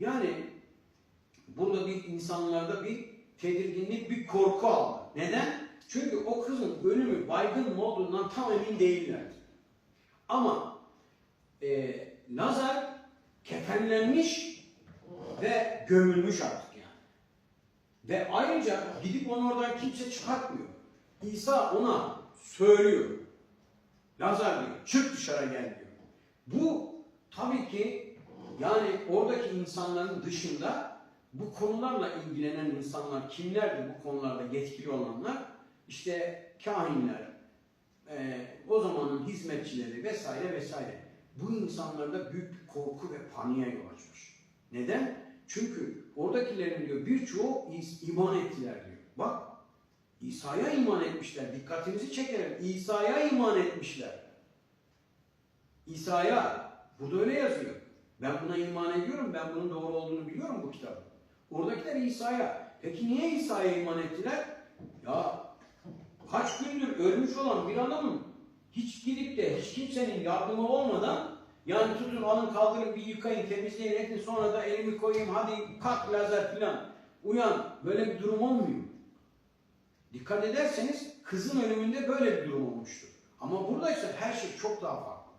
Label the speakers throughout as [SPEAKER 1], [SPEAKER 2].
[SPEAKER 1] Yani burada bir insanlarda bir tedirginlik, bir korku aldı. Neden? Çünkü o kızın ölümü baygın olduğundan tam emin değillerdi. Ama e, Lazar kefenlenmiş ve gömülmüş artık yani. Ve ayrıca gidip onu oradan kimse çıkartmıyor. İsa ona söylüyor. Lazar diyor, çık dışarı gel diyor. Bu tabii ki yani oradaki insanların dışında bu konularla ilgilenen insanlar kimlerdi bu konularda yetkili olanlar? İşte kahinler, e, o zamanın hizmetçileri vesaire vesaire. Bu insanlarda büyük bir korku ve paniğe yol açmış. Neden? Çünkü oradakilerin diyor birçoğu iman ettiler diyor. Bak İsa'ya iman etmişler. Dikkatinizi çekerim. İsa'ya iman etmişler. İsa'ya burada öyle yazıyor. Ben buna iman ediyorum. Ben bunun doğru olduğunu biliyorum bu kitabın. Oradakiler İsa'ya. Peki niye İsa'ya iman ettiler? Ya kaç gündür ölmüş olan bir adamın hiç gidip de hiç kimsenin yardımı olmadan yani tutun alın kaldırın bir yıkayın temizleyin etin sonra da elimi koyayım hadi kalk lazer filan uyan böyle bir durum olmuyor. Dikkat ederseniz kızın ölümünde böyle bir durum olmuştur. Ama burada ise her şey çok daha farklı.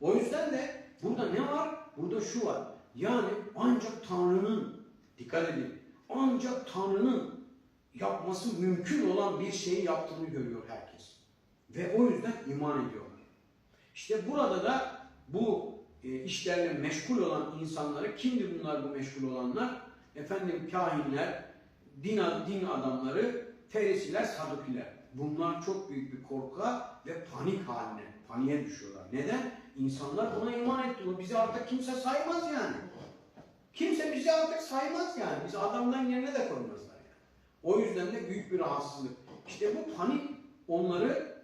[SPEAKER 1] O yüzden de burada ne var? Burada şu var. Yani ancak Tanrı'nın, dikkat edin, ancak Tanrı'nın yapması mümkün olan bir şeyi yaptığını görüyor herkes. Ve o yüzden iman ediyorlar. İşte burada da bu e, işlerle meşgul olan insanları, kimdir bunlar bu meşgul olanlar? Efendim kahinler, din, din adamları, ferisiler, sadukiler. Bunlar çok büyük bir korka ve panik haline, paniğe düşüyorlar. Neden? İnsanlar buna iman etti. O bizi artık kimse saymaz yani. Kimse bizi artık saymaz yani. Bizi adamdan yerine de koymazlar yani. O yüzden de büyük bir rahatsızlık. İşte bu panik onları,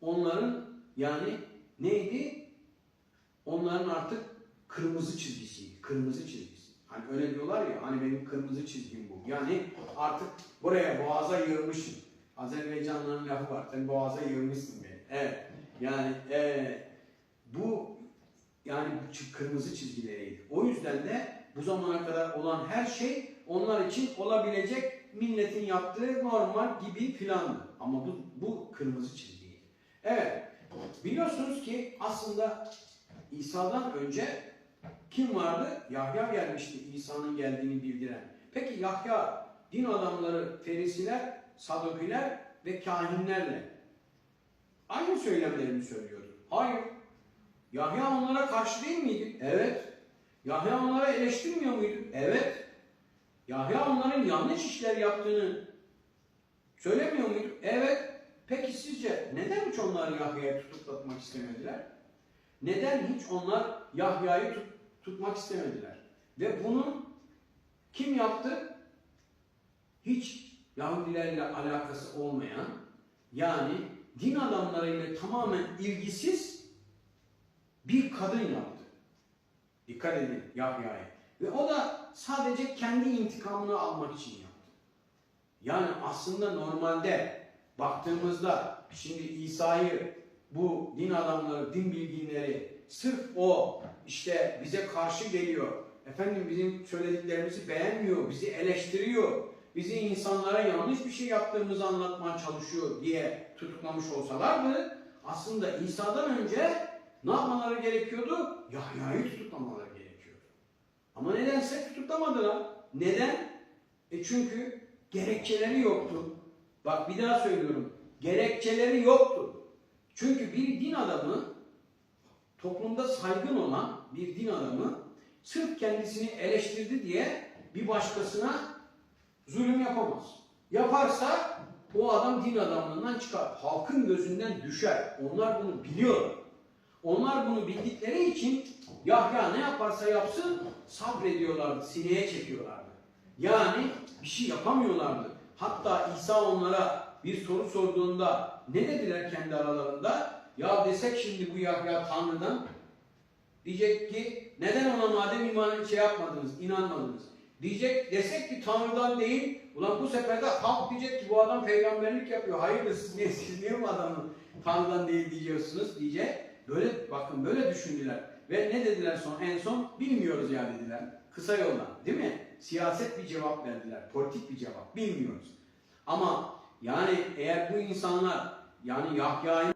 [SPEAKER 1] onların yani neydi? Onların artık kırmızı çizgisi, kırmızı çizgisi. Hani öyle diyorlar ya, hani benim kırmızı çizgim bu. Yani artık buraya boğaza yığılmışım. Azerbaycanlıların lafı var, sen boğaza yığılmışsın beni. Evet, yani evet. Bu yani bu kırmızı çizgileriydi. O yüzden de bu zamana kadar olan her şey onlar için olabilecek milletin yaptığı normal gibi filandı. Ama bu, bu kırmızı çizgiydi. Evet, biliyorsunuz ki aslında İsa'dan önce kim vardı? Yahya gelmişti İsa'nın geldiğini bildiren. Peki Yahya din adamları, ferisiler, sadukiler ve kahinlerle aynı söylemlerini söylüyordu. Hayır. Yahya onlara karşı değil miydi? Evet. Yahya onlara eleştirmiyor muydu? Evet. Yahya onların yanlış işler yaptığını söylemiyor muydu? Evet. Peki sizce neden hiç onlar Yahya'yı tutuklatmak istemediler? Neden hiç onlar Yahya'yı tut- tutmak istemediler? Ve bunu kim yaptı? Hiç Yahudilerle alakası olmayan, yani din adamlarıyla tamamen ilgisiz bir kadın yaptı. Dikkat edin Yahya'ya. Ve o da sadece kendi intikamını almak için yaptı. Yani aslında normalde baktığımızda şimdi İsa'yı bu din adamları, din bilginleri sırf o işte bize karşı geliyor. Efendim bizim söylediklerimizi beğenmiyor, bizi eleştiriyor. Bizi insanlara yanlış bir şey yaptığımızı anlatmaya çalışıyor diye tutuklamış olsalardı aslında İsa'dan önce ne yapmaları gerekiyordu? Yahya'yı tutuklamaları gerekiyordu. Ama nedense tutuklamadılar. Neden? E çünkü gerekçeleri yoktu. Bak bir daha söylüyorum. Gerekçeleri yoktu. Çünkü bir din adamı toplumda saygın olan bir din adamı sırf kendisini eleştirdi diye bir başkasına zulüm yapamaz. Yaparsa o adam din adamlığından çıkar. Halkın gözünden düşer. Onlar bunu biliyorlar. Onlar bunu bildikleri için Yahya ne yaparsa yapsın sabrediyorlardı, sineye çekiyorlardı. Yani bir şey yapamıyorlardı. Hatta İsa onlara bir soru sorduğunda ne dediler kendi aralarında? Ya desek şimdi bu Yahya Tanrı'dan diyecek ki neden ona madem iman şey yapmadınız, inanmadınız? Diyecek desek ki Tanrı'dan değil, ulan bu sefer de halk diyecek ki bu adam peygamberlik yapıyor. Hayırdır siz niye, siz niye bu adamı Tanrı'dan değil diyorsunuz diyecek. Böyle bakın böyle düşündüler. Ve ne dediler son? En son bilmiyoruz ya dediler. kısa yoldan değil mi? Siyaset bir cevap verdiler. Politik bir cevap. Bilmiyoruz. Ama yani eğer bu insanlar yani Yahya'yı